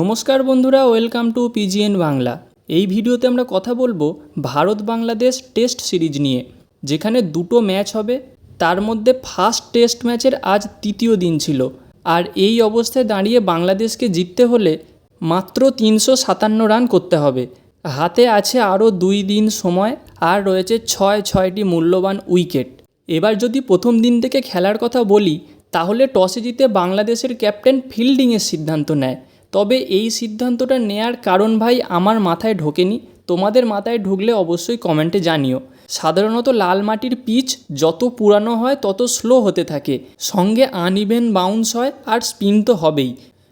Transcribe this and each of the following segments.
নমস্কার বন্ধুরা, welcome to পিজিএন Bangla. এই ভিডিওতে আমরা কথা বলব ভারত বাংলাদেশ টেস্ট সিরিজ নিয়ে, যেখানে দুটো ম্যাচ হবে। তার মধ্যে ফার্স্ট টেস্ট ম্যাচের আজ তৃতীয় দিন ছিল। আর এই অবস্থায় দাঁড়িয়ে বাংলাদেশকে জিততে হলে মাত্র তিনশো সাতান্ন রান করতে হবে। হাতে আছে আরও দুই দিন সময় আর রয়েছে ছয়, ছয়টি মূল্যবান উইকেট। এবার যদি প্রথম দিন থেকে খেলার কথা বলি, তাহলে টসে জিতে বাংলাদেশের ক্যাপ্টেন ফিল্ডিংয়ের সিদ্ধান্ত নেয়। তবে এই সিদ্ধান্তটা নেয়ার কারণ ভাই আমার মাথায় ঢোকেনি। তোমাদের মাথায় ঢুকলে অবশ্যই কমেন্টে জানিও। সাধারণত লাল মাটির পিচ যত পুরানো হয় তত স্লো হতে থাকে। সঙ্গে আনইভেন বাউন্স হয় আর স্পিন তো হবেই।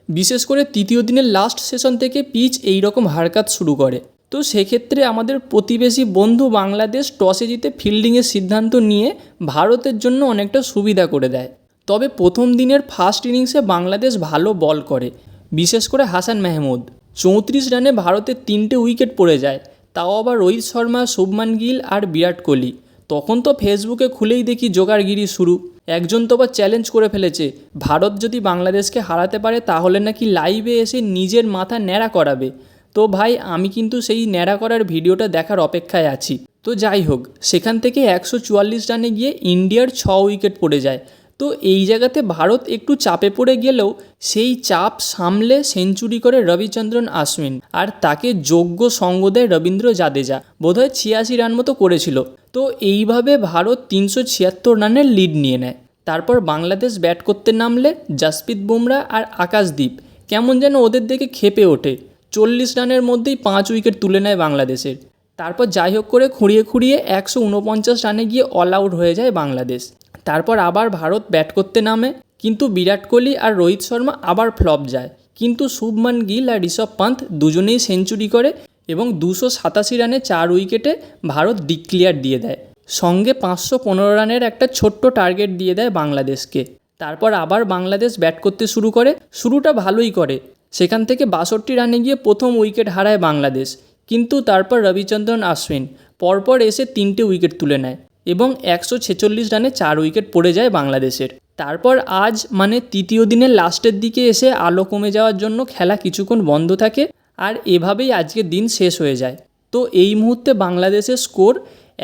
বিশেষ করে তৃতীয় দিনের লাস্ট সেশন থেকে পিচ এই রকম হারকাত শুরু করে। তো সেক্ষেত্রে আমাদের প্রতিবেশী বন্ধু বাংলাদেশ টসে জিতে ফিল্ডিংয়ের সিদ্ধান্ত নিয়ে ভারতের জন্য অনেকটা সুবিধা করে দেয়। তবে প্রথম দিনের ফার্স্ট ইনিংসে বাংলাদেশ ভালো বল করে। বিশেষ করে হাসান মেহমুদ। চৌত্রিশ রানে ভারতের তিনটে উইকেট পড়ে যায়, তাও আবার রোহিত শর্মা, শুভমান গিল আর বিরাট কোহলি। তখন তো ফেসবুকে খুলেই দেখি জোগাড়গিরি শুরু। একজন তো আবার চ্যালেঞ্জ করে ফেলেছে, ভারত যদি বাংলাদেশকে হারাতে পারে তাহলে নাকি লাইভে এসে নিজের মাথা ন্যাড়া করাবে। তো ভাই, আমি কিন্তু সেই ন্যাড়া করার ভিডিওটা দেখার অপেক্ষায় আছি। তো যাই হোক, সেখান থেকে একশো চুয়াল্লিশ রানে গিয়ে ইন্ডিয়ার ছ উইকেট পড়ে যায় তো এই জায়গাতে ভারত একটু চাপে পড়ে গেলেও সেই চাপ সামলে সেঞ্চুরি করে রবিচন্দ্রন আশ্বিন আর তাকে যোগ্য সঙ্গ দেয় রবীন্দ্র জাদেজা। বোধহয় ছিয়াশি রান মতো করেছিল। তো এইভাবে ভারত তিনশো ছিয়াত্তর রানের লিড নিয়ে নেয়। তারপর বাংলাদেশ ব্যাট করতে নামলে জাসপ্রীত বুমরা আর আকাশদীপ। কেমন যেন ওদের দিকে খেপে ওঠে। চল্লিশ রানের মধ্যেই পাঁচ উইকেট তুলে নেয় বাংলাদেশের। তারপর যাই হোক করে খুঁড়িয়ে খুঁড়িয়ে একশো উনপঞ্চাশ রানে গিয়ে অল আউট হয়ে যায় বাংলাদেশ। তারপর আবার ভারত ব্যাট করতে নামে, কিন্তু বিরাট কোহলি আর রোহিত শর্মা আবার ফ্লপ যায়। কিন্তু শুভমান গিল আর ঋষভ পান্ত দুজনেই সেঞ্চুরি করে এবং দুশো সাতাশি রানে চার উইকেটে ভারত ডিক্লিয়ার দিয়ে দেয়। সঙ্গে পাঁচশো পনেরো রানের একটা ছোট্ট টার্গেট দিয়ে দেয় বাংলাদেশকে। তারপর আবার বাংলাদেশ ব্যাট করতে শুরু করে, শুরুটা ভালোই করে। সেখান থেকে বাষট্টি রানে গিয়ে প্রথম উইকেট হারায় বাংলাদেশ। কিন্তু তারপর রবিচন্দ্রন আশ্বিন, পরপর এসে তিনটে উইকেট তুলে নেয়। এবং একশো ছেচল্লিশ রানে চার উইকেট পড়ে যায় বাংলাদেশের। তারপর আজ মানে তৃতীয় দিনের লাস্টের দিকে এসে আলো কমে যাওয়ার জন্য খেলা কিছুক্ষণ বন্ধ থাকে আর এভাবেই আজকের দিন শেষ হয়ে যায়। তো এই মুহূর্তে বাংলাদেশের স্কোর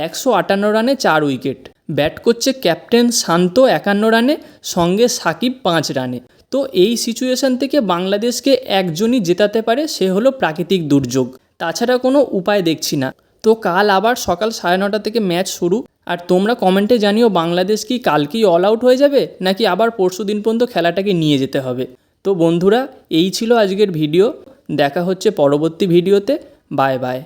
একশো আটান্ন রানে চার উইকেট। ব্যাট করছে ক্যাপ্টেন শান্ত একান্ন রানে, সঙ্গে সাকিব পাঁচ রানে। তো এই সিচুয়েশান থেকে বাংলাদেশকে একজনই জেতাতে পারে সে হলো প্রাকৃতিক দুর্যোগ। তাছাড়া কোনো উপায় দেখছি না। তো কাল আবার সকাল সাড়ে নটা থেকে ম্যাচ শুরু। আর তোমরা কমেন্টে জানিও বাংলাদেশ কি কালকেই অল আউট হয়ে যাবে, নাকি আবার পরশু দিন পর্যন্ত খেলাটাকে নিয়ে যেতে হবে। তো বন্ধুরা, এই ছিল আজকের ভিডিও দেখা হচ্ছে পরবর্তী ভিডিওতে বাই বাই